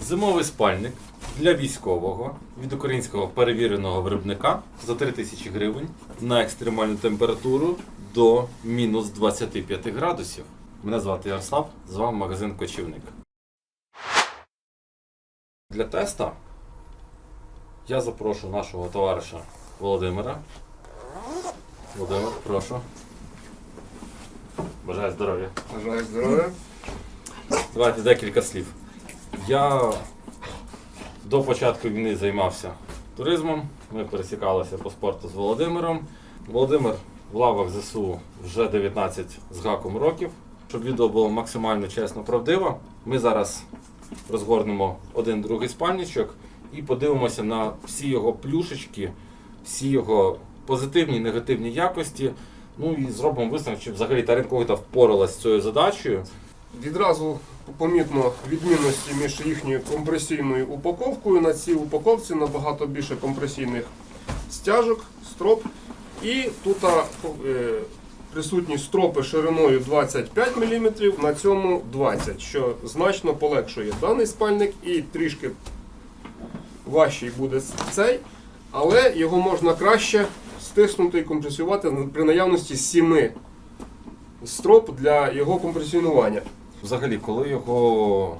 Зимовий спальник для військового від українського перевіреного виробника за 3000 гривень на екстремальну температуру до мінус 25 градусів. Мене звати Ярослав, з вами магазин Кочівник. Для теста я запрошу нашого товариша Володимира. Володимир, прошу. Бажаю здоров'я. Бажаю здоров'я. Давайте декілька слів. Я до початку війни займався туризмом. Ми пересікалися по спорту з Володимиром. Володимир в лавах ЗСУ вже 19 з гаком років. Щоб відео було максимально чесно правдиво, ми зараз розгорнемо один другий спальничок і подивимося на всі його плюшечки, всі його позитивні і негативні якості. Ну і зробимо висновок, чи взагалі та ринковита впоралась з цією задачею. Відразу помітно відмінності між їхньою компресійною упаковкою. На цій упаковці набагато більше компресійних стяжок, строп. І тут е, присутні стропи шириною 25 мм, на цьому 20 що значно полегшує даний спальник і трішки важчий буде цей, але його можна краще стиснути і компресувати при наявності 7 строп для його компресіонування. Взагалі, коли його.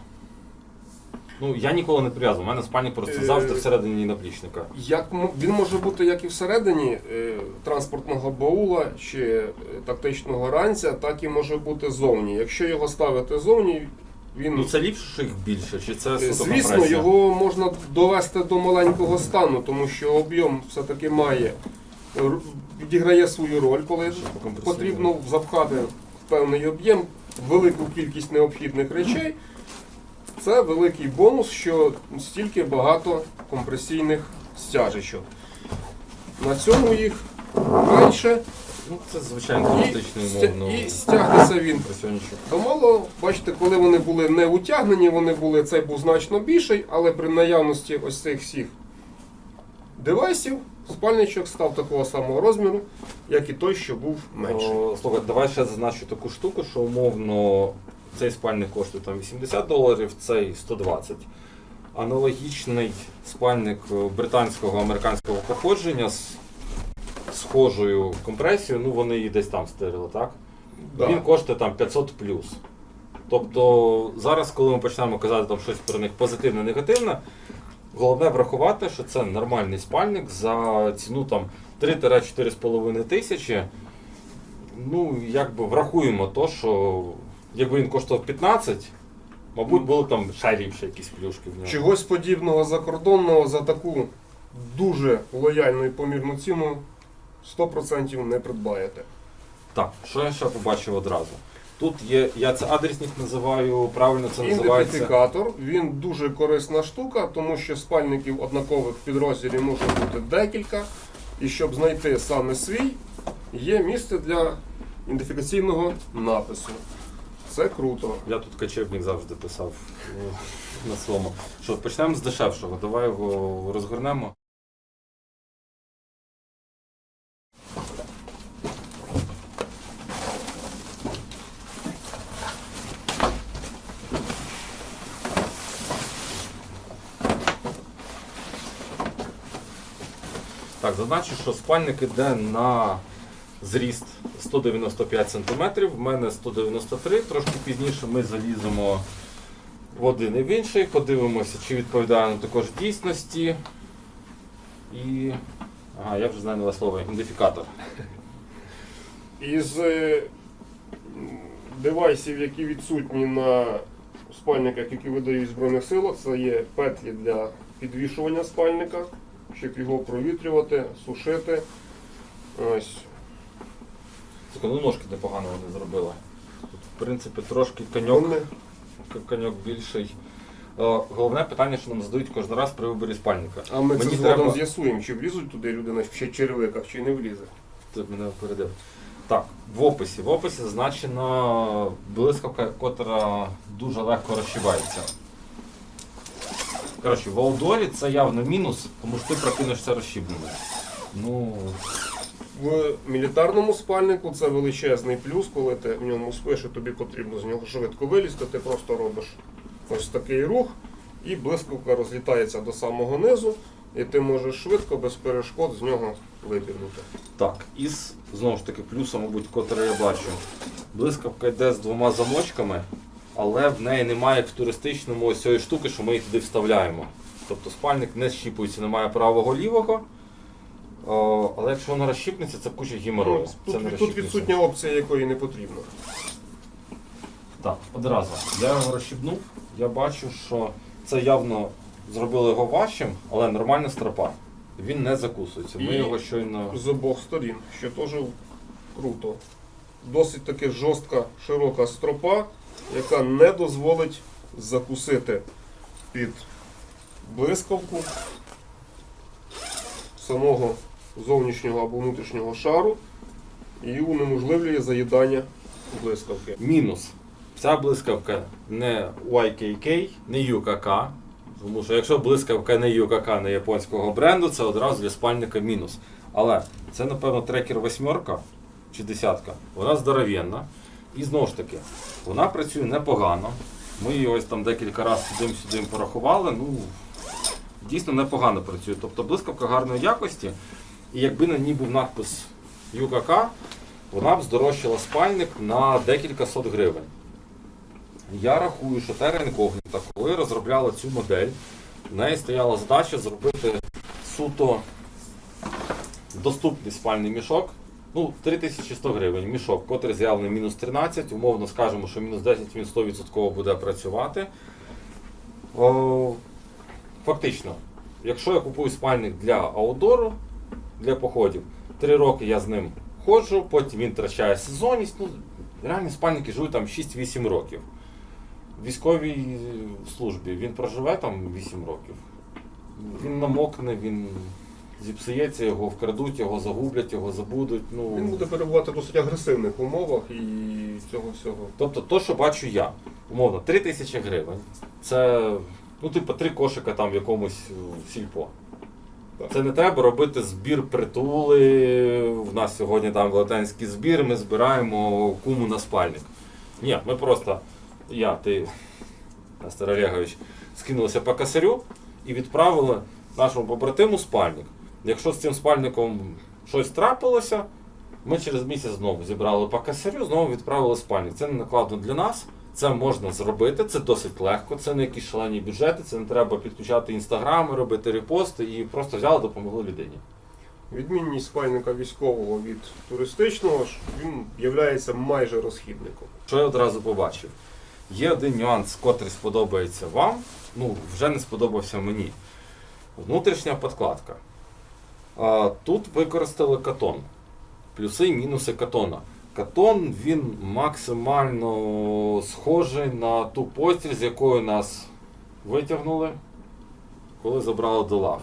Ну, я ніколи не прив'язував. У мене спальник просто Е, завжди всередині наплічника. Як він може бути як і всередині е, транспортного баула чи е, тактичного ранця, так і може бути зовні. Якщо його ставити зовні, він Ну це ліпше, що їх більше, чи це е, суто звісно компресія? його можна довести до маленького стану, тому що об'єм все-таки має р- відіграє свою роль, коли потрібно запхати в певний об'єм велику кількість необхідних речей. Це великий бонус, що стільки багато компресійних стяжечок. На цьому їх менше Ну, це звичайно і, туристичний умовно. і стягнеться він. компресіончик. Домало, бачите, коли вони були не утягнені, вони були, цей був значно більший, але при наявності ось цих всіх девайсів спальничок став такого самого розміру, як і той, що був менший. О, слухай, давай ще зазначу таку штуку, що умовно цей спальник коштує там 80 доларів, цей 120. Аналогічний спальник е, британського американського походження з схожою компресією, ну вони її десь там стирили, так? Да. Він коштує там 500 плюс. Тобто зараз, коли ми почнемо казати там щось про них позитивне, негативне, головне врахувати, що це нормальний спальник за ціну там 3-4,5 тисячі. Ну, якби врахуємо то, що якби він коштував 15, мабуть, були там ще ліпше якісь плюшки в нього. Чогось подібного закордонного за таку дуже лояльну і помірну ціну 100% не придбаєте. Так, що я ще побачив одразу? Тут є, я це адресник називаю, правильно це називається. Ідентифікатор, він дуже корисна штука, тому що спальників однакових підрозділів може бути декілька. І щоб знайти саме свій, є місце для ідентифікаційного напису. Це круто. Я тут качевник завжди писав е, на своєму. Що, почнемо з дешевшого, давай його розгорнемо. Так, зазначу, що спальник іде на зріст 195 см, в мене 193 Трошки пізніше ми заліземо в один і в інший, подивимося, чи відповідає на також дійсності. І. Ага, я вже знаю нове слово, ідентифікатор. Із е, девайсів, які відсутні на спальниках, які видають в Збройних силах, це є петлі для підвішування спальника, щоб його провітрювати, сушити. Ось. Слухай, ну ножки непогано вони зробили. Тут, в принципі, трошки коньок, коньок більший. Е, Головне питання, що нам задають кожен раз при виборі спальника. А ми Мені це згодом треба- з'ясуємо, чи влізуть туди людина ще черевиках, чи не влізе. Ти мене опередив. Так, в описі. В описі зазначена блискавка, котра дуже легко розшивається. Коротше, в аудорі це явно мінус, тому що ти прокинешся розщібленим. Ну, В мілітарному спальнику це величезний плюс, коли ти в ньому спиш і тобі потрібно з нього швидко вилізти, ти просто робиш ось такий рух, і блискавка розлітається до самого низу, і ти можеш швидко, без перешкод з нього вибігнути. Так, із знову ж таки плюсом, мабуть, котрий я бачу. Блискавка йде з двома замочками, але в неї немає як в туристичному ось цієї штуки, що ми їх туди вставляємо. Тобто спальник не щіпується, немає правого лівого. О, але якщо воно розщіпнеться, це куча геморрою. Ну, Це не тут, тут розщіпнеться. відсутня опція, якої не потрібно. Так, одразу. Я його розщібнув, я бачу, що це явно зробили його важчим, але нормальна стропа. Він не закусується. Ми І- його щойно. З обох сторін, що теж круто. Досить таки жорстка, широка стропа, яка не дозволить закусити під блискавку самого зовнішнього або внутрішнього шару і унеможливлює заїдання блискавки. Мінус. Ця блискавка не YKK, не UKK. Тому що якщо блискавка не UKK, не японського бренду, це одразу для спальника мінус. Але це, напевно, трекер восьмерка чи десятка. Вона здоровенна. І знову ж таки, вона працює непогано. Ми її ось там декілька разів сюди-сюди порахували. Ну, дійсно непогано працює. Тобто блискавка гарної якості. І якби на ній був надпис UKK, вона б здорожчала спальник на декілька сот гривень. Я рахую, що Terra Incognita, коли розробляла цю модель, в неї стояла задача зробити суто доступний спальний мішок. Ну, 3100 гривень мішок, котрий заявлений мінус 13, умовно скажемо, що мінус 10 він 100% буде працювати. О, фактично, якщо я купую спальник для аудору, для походів, 3 роки я з ним ходжу, потім він втрачає сезонність. Ну, реальні спальники живуть там 6-8 років. В військовій службі він проживе там 8 років. Він намокне, він зіпсується, його вкрадуть, його загублять, його забудуть. Ну, Він буде перебувати в досить агресивних умовах і цього всього. Тобто то, що бачу я, умовно, 3 тисячі гривень. Це, ну, типу, три кошика там в якомусь е, сільпо. Це не треба робити збір притули. В нас сьогодні там велетенський збір, ми збираємо куму на спальник. Ні, ми просто, я, ти, Нестор Олегович, скинулися по косарю і відправили нашому побратиму спальник. Якщо з цим спальником щось трапилося, ми через місяць знову зібрали по косарю, знову відправили спальник. Це не накладно для нас. Це можна зробити, це досить легко, це не якісь шалені бюджети, це не треба підключати інстаграми, робити репости і просто взяли, допомогли людині. Відмінність спальника військового від туристичного він є майже розхідником. Що я одразу побачив? Є один нюанс, котрий сподобається вам, ну вже не сподобався мені. Внутрішня подкладка. Тут використали катон. Плюси і мінуси катона. Катон він максимально схожий на ту постіль, з якою нас витягнули, коли забрали до лав.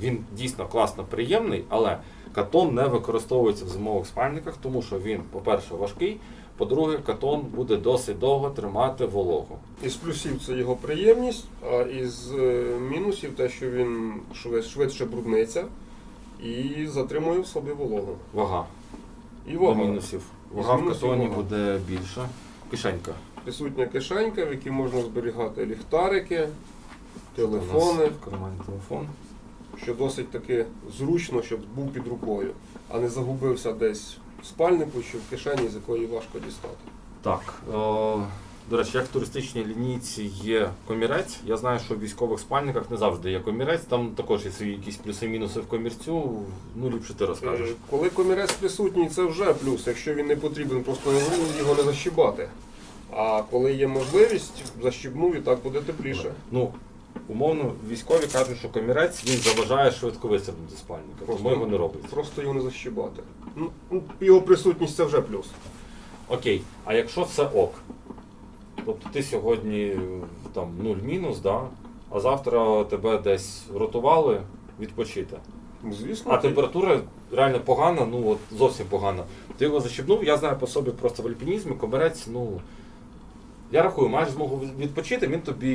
Він дійсно класно приємний, але катон не використовується в зимових спальниках, тому що він, по-перше, важкий, по-друге, катон буде досить довго тримати вологу. Із плюсів це його приємність, а із е, мінусів те, що він швидше брудниться і затримує в собі вологу. Вага. І До вага. мінусів. Вага в мінусів катоні вага. буде більша. Кишенька. Присутня кишенька, в якій можна зберігати ліхтарики, У нас телефони, в кармані телефон. що досить таки зручно, щоб був під рукою, а не загубився десь в спальнику чи в кишені, з якої важко дістати. Так. О, до речі, як в туристичній лінійці є комірець. Я знаю, що в військових спальниках не завжди є комірець. Там також є свої якісь плюси-мінуси в комірцю. Ну, ліпше ти розкажеш. Е, Коли комірець присутній, це вже плюс. Якщо він не потрібен, просто його не защібати. А коли є можливість, защібнув і так буде тепліше. Ну, умовно, військові кажуть, що комірець він заважає швидко вистрибнути спальника, тому його не роблять. Просто його не защібати. Ну, ну, його присутність це вже плюс. Окей, а якщо все ок? Тобто ти сьогодні е, там 0 мінус, да? а завтра тебе десь ротували відпочити. Ну, Звісно, А ти- температура реально погана, ну от зовсім погана. Ти його защебнув, я знаю по собі просто в альпінізмі, комірець, ну. Я рахую, маєш змогу відпочити, він тобі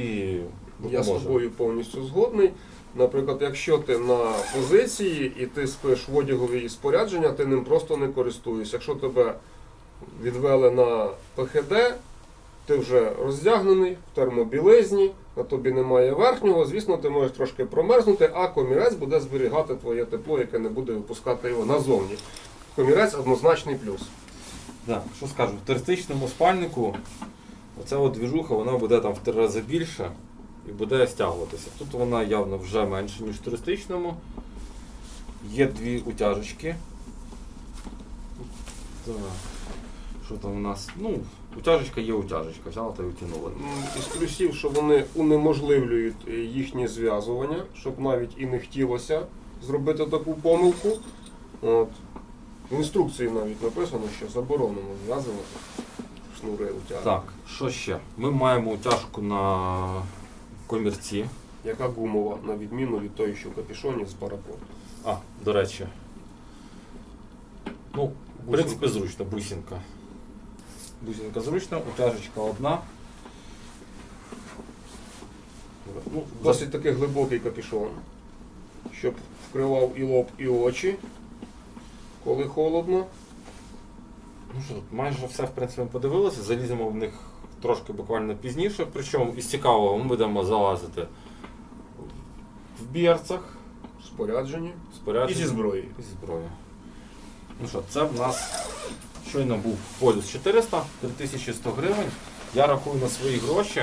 Я з допоможе. тобою повністю згодний. Наприклад, якщо ти на позиції і ти спиш в одягові спорядження, ти ним просто не користуєшся. Якщо тебе відвели на ПХД, ти вже роздягнений в термобілизні, на тобі немає верхнього, звісно, ти можеш трошки промерзнути, а комірець буде зберігати твоє тепло, яке не буде випускати його назовні. Комірець однозначний плюс. Да, що скажу, в туристичному спальнику оця от двіжуха вона буде там в три рази більше і буде стягуватися. Тут вона явно вже менше, ніж в туристичному. Є дві утяжечки. Так. Що там у нас? Ну, утяжечка є утяжечка, взяла та й утягнула. Із плюсів, що вони унеможливлюють е, їхнє зв'язування, щоб навіть і не хотілося зробити таку помилку. От. В інструкції навіть написано, що заборонено зв'язувати шнури утяги. Так, що ще? Ми маємо утяжку на комірці. Яка гумова, на відміну від тої, що в капішоні з парапорту. А, до речі. Ну, в принципі, зручно, бусинка. Бусинка зручна, утяжечка одна. Ну, Досить такий глибокий капішон, щоб вкривав і лоб, і очі, коли холодно. Ну що, тут майже все в принципі ми подивилися, заліземо в них трошки буквально пізніше. Причому із цікавого ми будемо залазити в бірцах, Споряджені. споряджені. І зі зброєю. І зі зброєю. Ну що, це в нас щойно був полюс 400, 3100 гривень. Я рахую на свої гроші.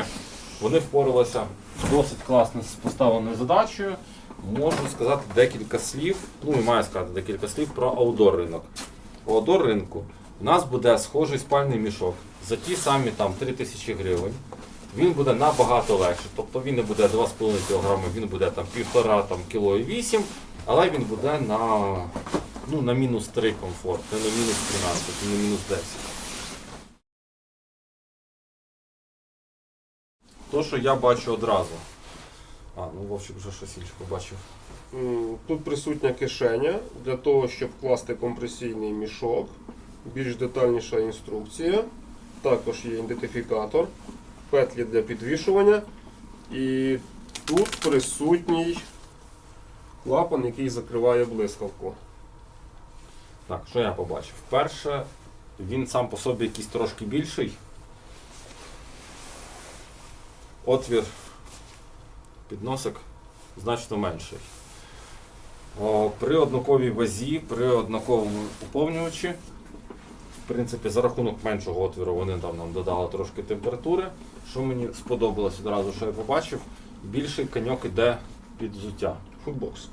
Вони впоралися досить класно з поставленою задачею. Можу сказати декілька слів, ну і маю сказати декілька слів про аудор ринок. Аудор ринку у нас буде схожий спальний мішок за ті самі там 3000 гривень. Він буде набагато легше. Тобто він не буде 2,5 кг, він буде там 1,5 там, кіло і 8, але він буде на, ну, на мінус 3 комфорт, не на мінус 13, не на мінус 10. То, що я бачу одразу. А, ну Вовчик вже щось інше побачив. Тут присутня кишеня для того, щоб вкласти компресійний мішок. Більш детальніша інструкція. Також є ідентифікатор, петлі для підвішування. І тут присутній клапан, який закриває блискавку. Так, що я побачив? Перше, він сам по собі якийсь трошки більший. Отвір підносик значно менший. При однаковій вазі, при однаковому уповнювачі, в принципі, за рахунок меншого отвіру вони там нам додали трошки температури. Що мені сподобалось одразу, що я побачив, більший каньок іде під взуття. Футбокс.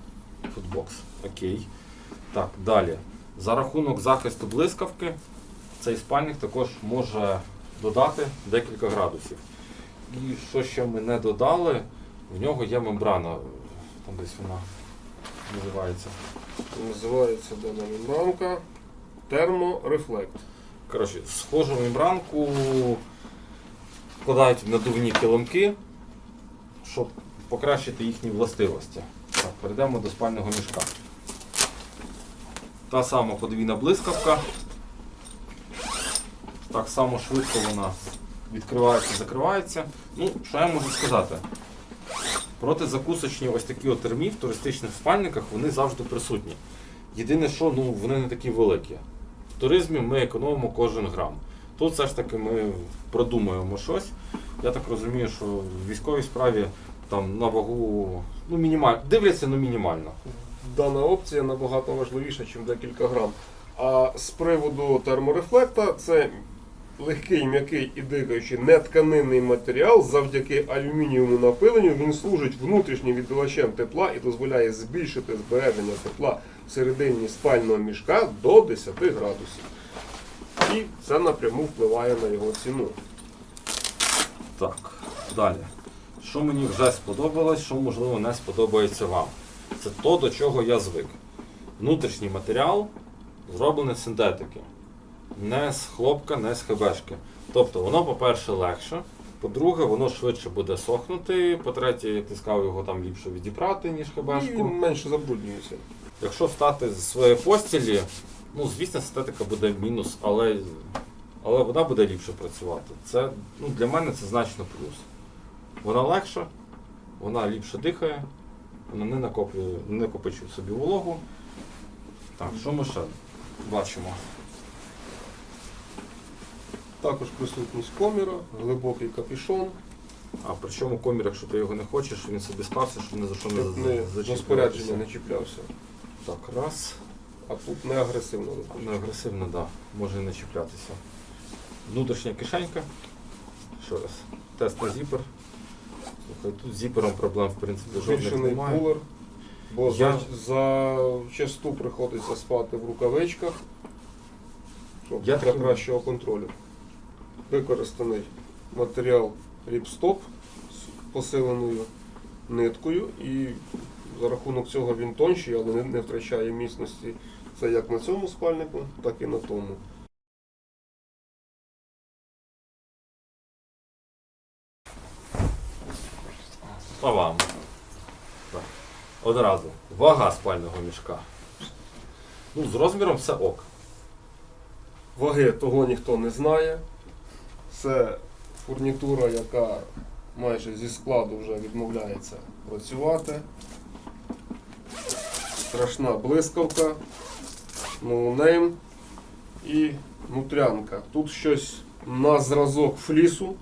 Футбокс. Окей. Так, далі. За рахунок захисту блискавки, цей спальник також може додати декілька градусів. І що ще ми не додали, в нього є мембрана. Там десь вона називається. Називається дана мембранка терморефлект. Коротше, схожу мембранку вкладають в надувні килимки, щоб покращити їхні властивості. Так, перейдемо до спального мішка. Та сама подвійна блискавка. Так само швидко вона відкривається, закривається. Ну, що я можу сказати? Протизакусочні ось такі от термі в туристичних спальниках вони завжди присутні. Єдине, що ну, вони не такі великі. В туризмі ми економимо кожен грам. Тут все ж таки ми продумуємо щось. Я так розумію, що в військовій справі там на вагу ну, мінімально, дивляться ну, мінімально. Дана опція набагато важливіша, ніж декілька грам. А з приводу терморефлекта це легкий, м'який і дихаючий нетканинний матеріал. Завдяки алюмінієвому напиленню він служить внутрішнім відбивачем тепла і дозволяє збільшити збереження тепла всередині спального мішка до 10 градусів. І це напряму впливає на його ціну. Так, далі. Що мені вже сподобалось, що можливо не сподобається вам. Це то, до чого я звик. Внутрішній матеріал зроблений з синтетики. Не з хлопка, не з хебешки. Тобто воно, по-перше, легше. По-друге, воно швидше буде сохнути. По-третє, як ти сказав, його там ліпше відібрати, ніж І хебешку. він менше забруднюється. Якщо встати з своєї постілі, ну звісно, синтетика буде мінус, але, але вона буде ліпше працювати. Це ну, для мене це значно плюс. Вона легша, вона ліпше дихає, не накоплює, не накопичує в собі вологу. Так, що ми ще бачимо? Також присутність коміра, глибокий капюшон, А причому комір, якщо ти його не хочеш, він собі стався, щоб ні за що не не зачіплюватися. спорядження не чіплявся. Так, раз. А тут не агресивно. Не агресивно, так. Да. Може не чіплятися. Внутрішня кишенька. Ще раз. Тест на зіпер. Слухай, тут з зіпером проблем в принципі жодних Збільшений немає. кулер, бо Я- за, за часту приходиться спати в рукавичках, щоб Я для таким- кращого контролю. Використаний матеріал ріпстоп з посиленою ниткою і за рахунок цього він тонший, але не, не втрачає міцності. Це як на цьому спальнику, так і на тому. Словами. Так. Одразу. Вага спального мішка. Ну, з розміром все ок. Ваги того ніхто не знає. Це фурнітура, яка майже зі складу вже відмовляється працювати. Страшна блискавка, ноунейм і нутрянка. Тут щось на зразок флісу,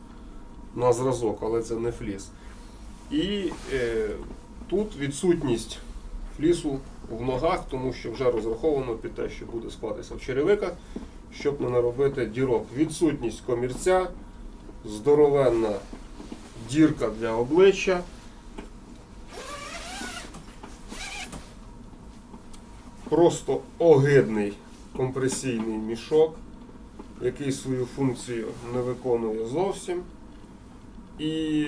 на зразок, але це не фліс. І е, тут відсутність флісу в ногах, тому що вже розраховано під те, що буде спатися в черевиках щоб не наробити дірок. Відсутність комірця, здоровенна дірка для обличчя. Просто огидний компресійний мішок, який свою функцію не виконує зовсім. І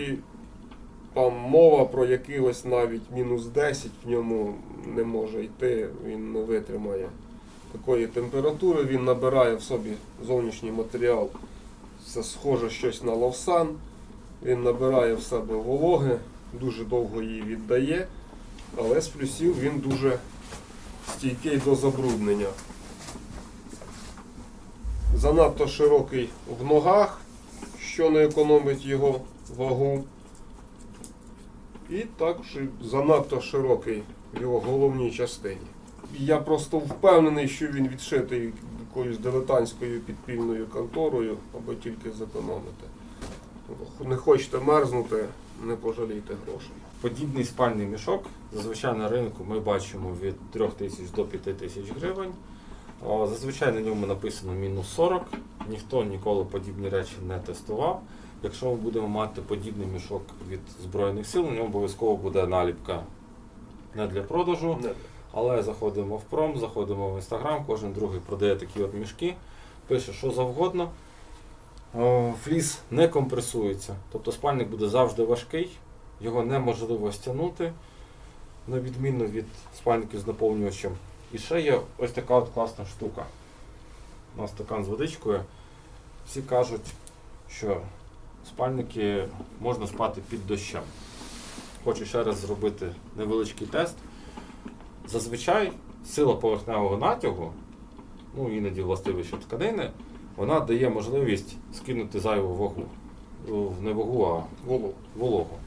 там мова про якихось навіть мінус 10 в ньому не може йти, він не витримає такої температури, він набирає в собі зовнішній матеріал. Це схоже щось на лавсан. Він набирає в себе вологи, дуже довго її віддає, але з плюсів він дуже стійкий до забруднення. Занадто широкий в ногах, що не економить його вагу. І також занадто широкий в його головній частині. Я просто впевнений, що він відшитий якоюсь дилетантською підпільною конторою, аби тільки зекономити. Не хочете мерзнути, не пожалійте грошей. Подібний спальний мішок зазвичай на ринку ми бачимо від 3 тисяч до 5 тисяч гривень. Зазвичай на ньому написано мінус 40. Ніхто ніколи подібні речі не тестував. Якщо ми будемо мати подібний мішок від Збройних сил, на ньому обов'язково буде наліпка не для продажу. Не. Але заходимо в пром, заходимо в інстаграм, кожен другий продає такі от мішки, пише що завгодно. Фліс не компресується. Тобто спальник буде завжди важкий, його неможливо стягнути, на відміну від спальників з наповнювачем. І ще є ось така от класна штука. У нас стакан з водичкою. Всі кажуть, що спальники можна спати під дощем. Хочу ще раз зробити невеличкий тест. Зазвичай сила поверхневого натягу, ну іноді властивіше тканини, вона дає можливість скинути зайву вагу. Ну, Не вагу, а вологу.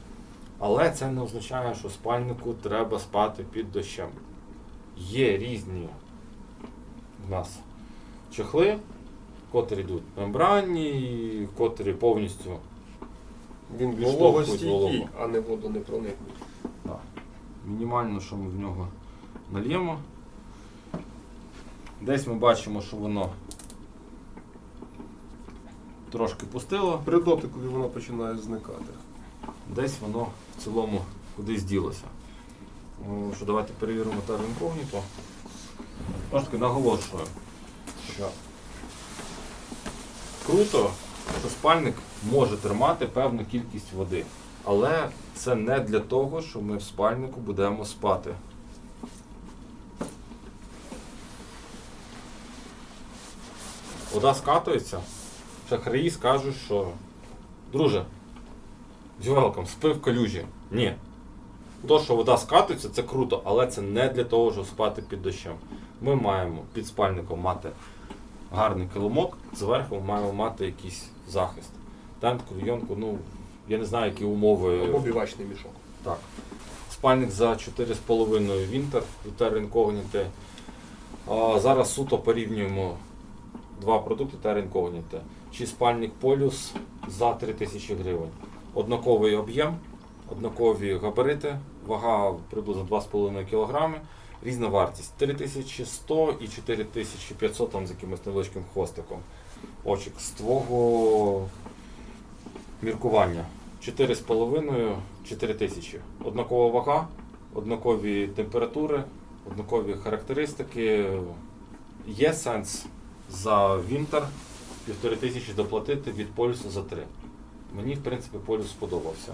Але це не означає, що спальнику треба спати під дощем. Є різні в нас чехли, котрі йдуть мембранні, котрі повністю Він вологостійкий, вологу. а не водонепроникний. Так. Мінімально, що ми в нього нальємо. Десь ми бачимо, що воно трошки пустило, При дотикові воно починає зникати. десь воно в цілому кудись ділося. О, Що давайте перевіримо термін ж таки наголошую, що круто, що спальник може тримати певну кількість води. Але це не для того, що ми в спальнику будемо спати. Вода скатується. Шахраї скажуть, що друже, welcome, спи в калюжі. Ні. То, що вода скатується, це круто, але це не для того, щоб спати під дощем. Ми маємо під спальником мати гарний килимок, зверху маємо мати якийсь захист. Тентку, війонку, ну, я не знаю, які умови. Або бівачний мішок. Так. Спальник за 4,5 Вінтер, Incognito. А, Зараз суто порівнюємо два продукти Terra Incognito. чи спальник полюс за 3000 гривень. Однаковий об'єм, однакові габарити, вага приблизно 2,5 кг, різна вартість 3100 і 4500 там з якимось невеличким хвостиком. Очік з твого міркування 4,5 тисячі. Однакова вага, однакові температури, однакові характеристики. Є сенс за Вінтер півтори тисячі доплатити від полюсу за три. Мені, в принципі, полюс сподобався.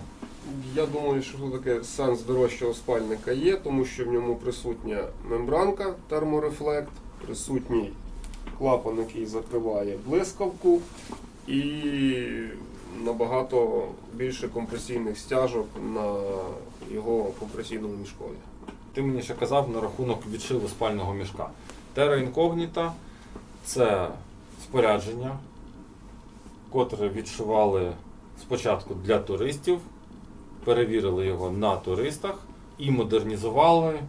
Я думаю, що тут таке сенс дорожчого спальника є, тому що в ньому присутня мембранка терморефлект, присутній клапан, який закриває блискавку, і набагато більше компресійних стяжок на його компресійному мішкові. Ти мені ще казав на рахунок відшиву спального мішка. Terra Incognita це спорядження, котре відшивали спочатку для туристів, перевірили його на туристах і модернізували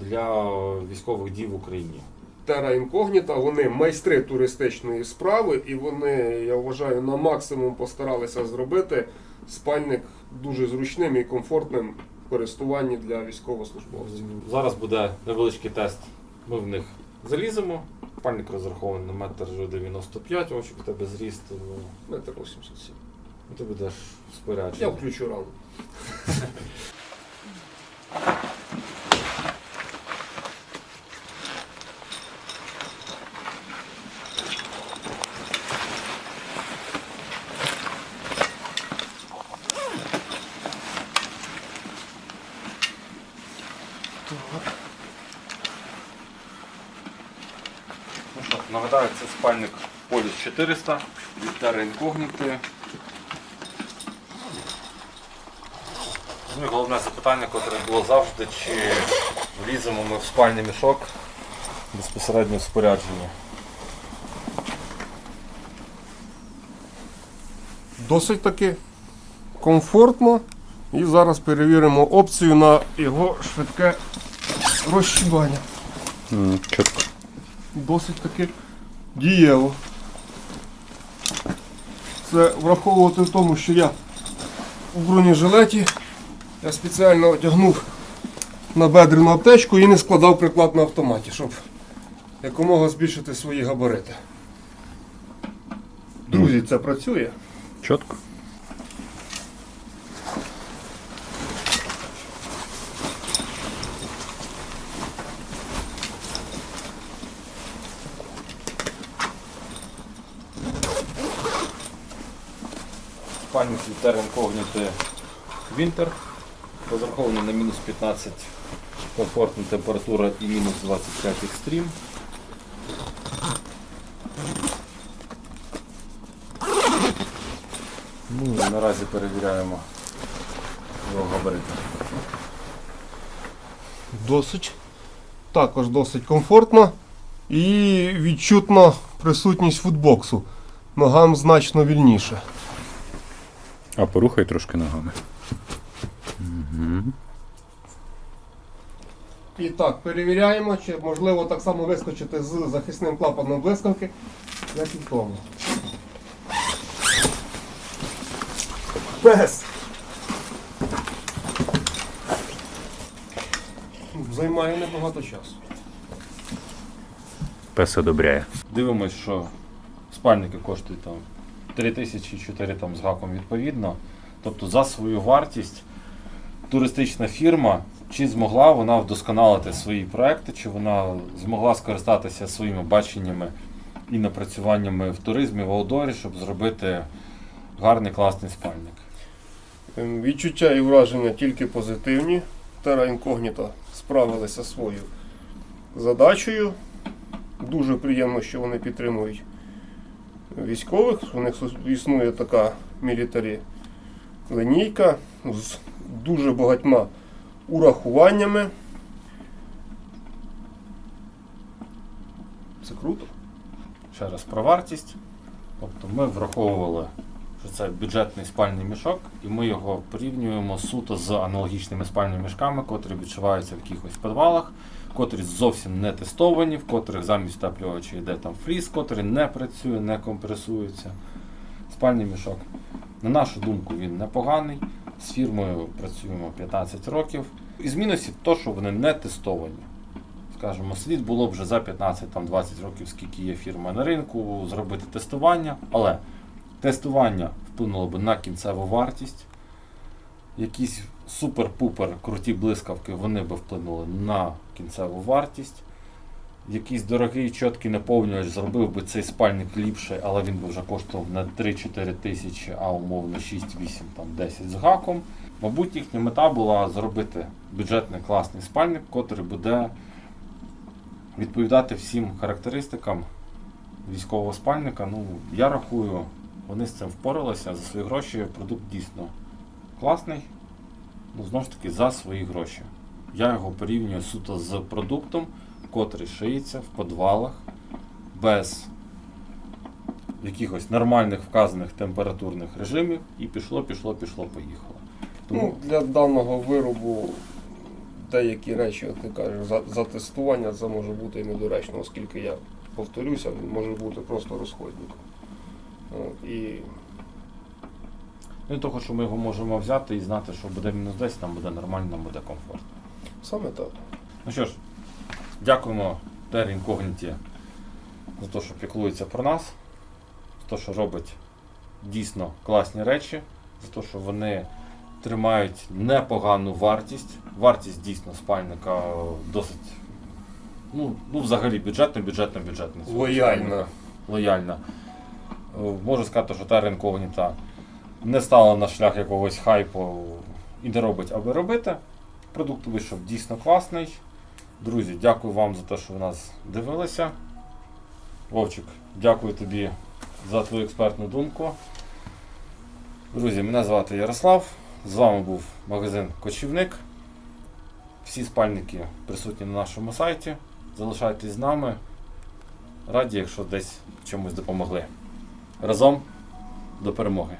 для військових дій в Україні. Terra Incognita, вони майстри туристичної справи, і вони, я вважаю, на максимум постаралися зробити спальник дуже зручним і комфортним в користуванні для військовослужбовців. Зараз буде невеличкий тест. Ми в них заліземо. Спальник розрахований на метр 95, очі у тебе зріст. ну, Метр 87. Ти будеш Я споряджений. включу рану. Ну що, нагадаю, це спальник Поліс 400 від Terra Ну головне запитання, яке було завжди, чи вліземо ми в спальний мішок безпосередньо в спорядження. Досить таки комфортно. І зараз перевіримо опцію на його швидке розчування. Чітко. Досить таки дієво. Це враховувати в тому, що я у бронежилеті я спеціально одягнув на бедрену аптечку і не складав приклад на автоматі, щоб якомога збільшити свої габарити. Друзі, це працює. Чітко. Спальник від Terra Incognita Winter. На мінус 15 комфортна температура і мінус 25 екстрім. Ну, і наразі перевіряємо його габарити. Досить. Також досить комфортно і відчутна присутність футбоксу. Ногам значно вільніше. А порухай трошки ногами. І так, перевіряємо, чи можливо так само вискочити з захисним клапаном блискавки, як і в тому. Без. Займає небагато часу. Пес одобряє. Дивимось, що спальники коштують там 3 тисячі 4 там з гаком відповідно. Тобто за свою вартість туристична фірма, чи змогла вона вдосконалити свої проекти, чи вона змогла скористатися своїми баченнями і напрацюваннями в туризмі в аудорі, щоб зробити гарний класний спальник. Ем, Відчуття і враження тільки позитивні. Terra Incognita справилися своєю задачею. Дуже приємно, що вони підтримують військових. У них існує така мілітарі лінійка з дуже багатьма урахуваннями. Це круто. Ще раз про вартість. Тобто ми враховували, що це бюджетний спальний мішок, і ми його порівнюємо суто з аналогічними спальними мішками, котрі відчуваються в якихось підвалах, котрі зовсім не тестовані, в котрих замість утеплювача йде там фліс, котрий не працює, не компресується. Спальний мішок. На нашу думку, він непоганий. З фірмою працюємо 15 років. Із мінусів то, що вони не тестовані. Скажімо, слід було б вже за 15-20 років, скільки є фірма на ринку, зробити тестування, але тестування вплинуло б на кінцеву вартість. Якісь супер-пупер круті блискавки вони би вплинули на кінцеву вартість. Якийсь дорогий чіткий наповнювач зробив би цей спальник ліпше, але він би вже коштував не 3-4 тисячі, а умовно 6-8, там 10 з гаком. Мабуть, їхня мета була зробити бюджетний класний спальник, котрий буде відповідати всім характеристикам військового спальника. Ну, я рахую, вони з цим впоралися. За свої гроші продукт дійсно класний. Ну, знову ж таки, за свої гроші. Я його порівнюю суто з продуктом, котрий шиється в підвалах без якихось нормальних вказаних температурних режимів, і пішло, пішло, пішло, поїхало. Тому Ну, для даного виробу деякі речі, як ти кажеш, за, за тестування це може бути і недоречно, оскільки я повторюся, він може бути просто розходником. І ну, і того, що ми його можемо взяти і знати, що буде мінус 10, нам буде нормально, нам буде комфортно. саме так. Ну що ж, дякуємо Террі Інкогніті за те, що піклується про нас, за те, що робить дійсно класні речі, за те, що вони тримають непогану вартість. Вартість дійсно спальника досить, ну, ну взагалі бюджетно, бюджетно, бюджетно. Лояльна. Е, Можу сказати, що Terra Incognita не стала на шлях якогось хайпу і не робить, аби робити. Продукт вийшов дійсно класний. Друзі, дякую вам за те, що ви нас дивилися. Вовчик, дякую тобі за твою експертну думку. Друзі, мене звати Ярослав. З вами був магазин Кочівник. Всі спальники присутні на нашому сайті. Залишайтесь з нами. Раді, якщо десь чомусь допомогли. Разом до перемоги!